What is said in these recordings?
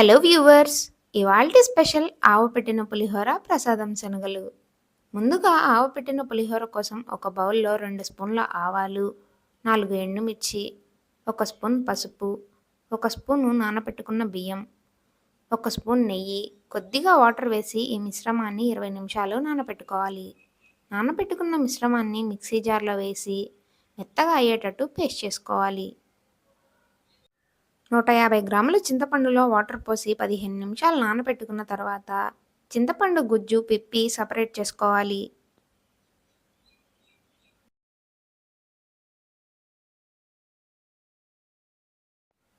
Hello viewers ఇవాల్టి special ఆవు పెట్టిన పులిహోర ప్రసాదం శనగలు. ముందుగా ఆవు పెట్టిన పులిహోర కోసం ఒక బౌల్లో రెండు స్పూన్ల ఆవాలు నాలుగు ఎండుమిర్చి ఒక స్పూన్ పసుపు ఒక స్పూను నానబెట్టుకున్న బియ్యం ఒక స్పూన్ నెయ్యి. కొద్దిగా వాటర్ వేసి ఈ మిశ్రమాన్ని ఇరవై నిమిషాలు నానబెట్టుకోవాలి నానబెట్టుకున్న మిశ్రమాన్ని మిక్సీ జార్లో వేసి మెత్తగా అయ్యేటట్టు పేస్ట్ చేసుకోవాలి. నూట యాభై గ్రాముల చింతపండులో వాటర్ పోసి పదిహేను నిమిషాలు నానబెట్టుకున్న తర్వాత చింతపండు గుజ్జు పిప్పి సపరేట్ చేసుకోవాలి.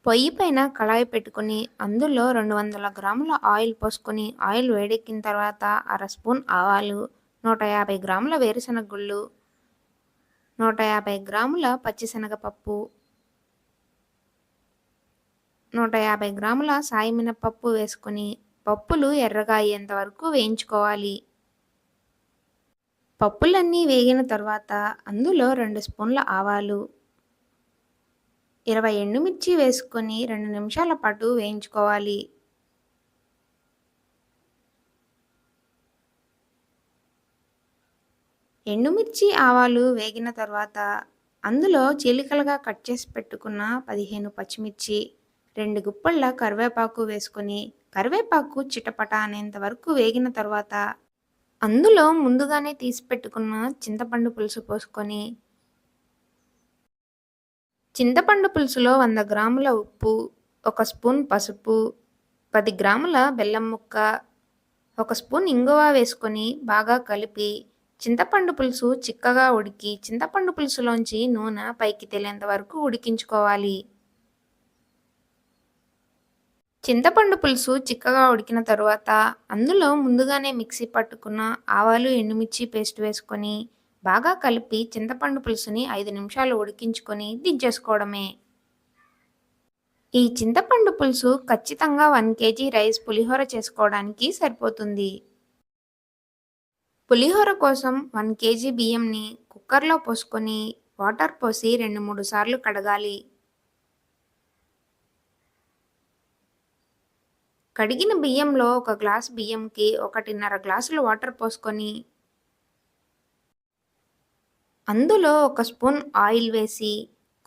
పొయ్యి పైన కళాయి పెట్టుకుని అందులో రెండు వందల గ్రాముల ఆయిల్ పోసుకొని ఆయిల్ వేడెక్కిన తర్వాత అర స్పూన్ ఆవాలు నూట యాభై గ్రాముల వేరుశనగ గుళ్ళు నూట యాభై గ్రాముల పచ్చిశనగపప్పు నూట యాభై గ్రాముల సాయి మినపప్పు వేసుకొని పప్పులు ఎర్రగా అయ్యేంత వరకు వేయించుకోవాలి. పప్పులన్నీ వేగిన తర్వాత అందులో రెండు స్పూన్ల ఆవాలు ఇరవై ఎండుమిర్చి వేసుకొని రెండు నిమిషాల పాటు వేయించుకోవాలి. ఎండుమిర్చి ఆవాలు వేగిన తర్వాత అందులో చీలికలుగా కట్ చేసి పెట్టుకున్న పదిహేను పచ్చిమిర్చి రెండు గుప్పళ్ళ కరివేపాకు వేసుకొని కరివేపాకు చిటపట అనేంత వరకు వేగిన తర్వాత అందులో ముందుగానే తీసి పెట్టుకున్న చింతపండు పులుసు పోసుకొని చింతపండు పులుసులో వంద గ్రాముల ఉప్పు ఒక స్పూన్ పసుపు పది గ్రాముల బెల్లం ముక్క ఒక స్పూన్ ఇంగువ వేసుకొని బాగా కలిపి చింతపండు పులుసు చిక్కగా ఉడికి చింతపండు పులుసులోంచి నూనె పైకి తేలేంత వరకు ఉడికించుకోవాలి. చింతపండు పులుసు చిక్కగా ఉడికిన తరువాత అందులో ముందుగానే మిక్సీ పట్టుకున్న ఆవాలు ఎండుమిర్చి పేస్ట్ వేసుకొని బాగా కలిపి చింతపండు పులుసుని ఐదు నిమిషాలు ఉడికించుకొని దించేసుకోవడమే. ఈ చింతపండు పులుసు ఖచ్చితంగా వన్ కేజీ రైస్ పులిహోర చేసుకోవడానికి సరిపోతుంది. పులిహోర కోసం వన్ కేజీ బియ్యంని కుక్కర్లో పోసుకొని వాటర్ పోసి రెండు మూడు సార్లు కడగాలి. కడిగిన బియ్యంలో ఒక గ్లాస్ బియ్యంకి ఒకటిన్నర గ్లాసులు వాటర్ పోసుకొని అందులో ఒక స్పూన్ ఆయిల్ వేసి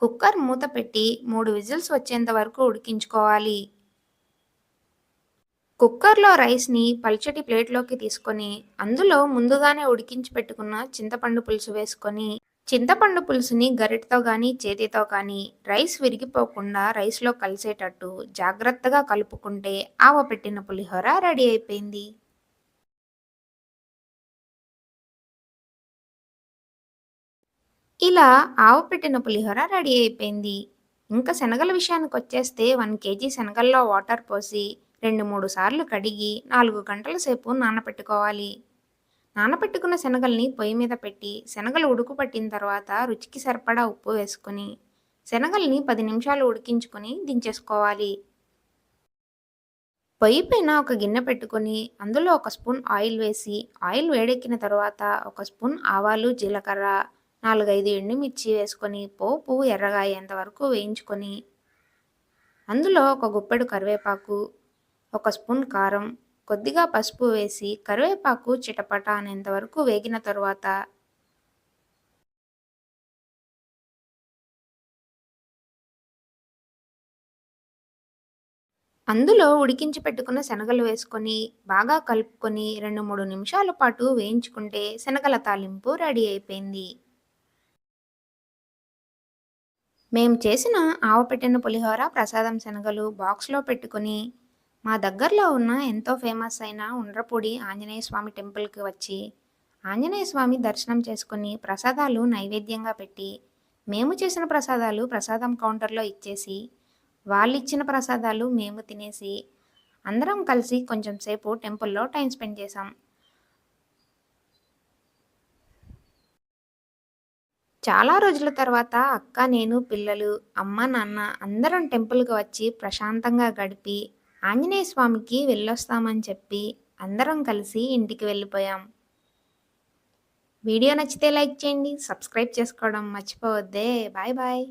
కుక్కర్ మూత పెట్టి మూడు విజిల్స్ వచ్చేంత వరకు ఉడికించుకోవాలి. కుక్కర్లో రైస్ని పల్చటి ప్లేట్లోకి తీసుకొని అందులో ముందుగానే ఉడికించి పెట్టుకున్న చింతపండు పులుసు వేసుకొని చింతపండు పులుసుని గరిటతో కానీ చేతితో కానీ రైస్ విరిగిపోకుండా రైస్లో కలిసేటట్టు జాగ్రత్తగా కలుపుకుంటే ఆవ పెట్టిన పులిహోర రెడీ అయిపోయింది. ఇలా ఆవ పెట్టిన పులిహోర రెడీ అయిపోయింది. ఇంకా శనగల విషయానికి వచ్చేస్తే వన్ కేజీ శనగల్లో వాటర్ పోసి రెండు మూడు సార్లు కడిగి నాలుగు గంటల సేపు నానపెట్టుకోవాలి. నానబెట్టుకున్న శనగల్ని పొయ్యి మీద పెట్టి శనగలు ఉడుకు పట్టిన తర్వాత రుచికి సరిపడా ఉప్పు వేసుకొని శనగల్ని పది నిమిషాలు ఉడికించుకొని దించేసుకోవాలి. పొయ్యి పైన ఒక గిన్నె పెట్టుకొని అందులో ఒక స్పూన్ ఆయిల్ వేసి ఆయిల్ వేడెక్కిన తర్వాత ఒక స్పూన్ ఆవాలు జీలకర్ర నాలుగైదు ఎండుమిర్చి వేసుకొని పోపు ఎర్రగా అయ్యేంతవరకు వేయించుకొని అందులో ఒక గుప్పెడు కరివేపాకు ఒక స్పూన్ కారం కొద్దిగా పసుపు వేసి కరివేపాకు చిటపట అనేంత వరకు వేగిన తరువాత అందులో ఉడికించి పెట్టుకున్న శనగలు వేసుకొని బాగా కలుపుకొని రెండు మూడు నిమిషాల పాటు వేయించుకుంటే శనగల తాలింపు రెడీ అయిపోయింది. మేము చేసిన ఆవపెట్టిన పులిహోర ప్రసాదం శనగలు బాక్స్లో పెట్టుకొని మా దగ్గరలో ఉన్న ఎంతో ఫేమస్ అయిన ఉండ్రపూడి ఆంజనేయ స్వామి టెంపుల్కి వచ్చి ఆంజనేయ స్వామి దర్శనం చేసుకుని ప్రసాదాలు నైవేద్యంగా పెట్టి మేము చేసిన ప్రసాదాలు ప్రసాదం కౌంటర్లో ఇచ్చేసి వాళ్ళు ఇచ్చిన ప్రసాదాలు మేము తినేసి అందరం కలిసి కొంచెం సేపు టెంపుల్లో టైం స్పెండ్ చేసాం చాలా రోజుల తర్వాత అక్క నేను పిల్లలు అమ్మ నాన్న అందరం టెంపుల్కి వచ్చి ప్రశాంతంగా గడిపి ఆంజనేయ స్వామికి వెళ్ళొస్తామని చెప్పి అందరం కలిసి ఇంటికి వెళ్ళిపోయాం. వీడియో నచ్చితే లైక్ చేయండి సబ్స్క్రైబ్ చేసుకోవడం మర్చిపోవద్దే. Bye bye.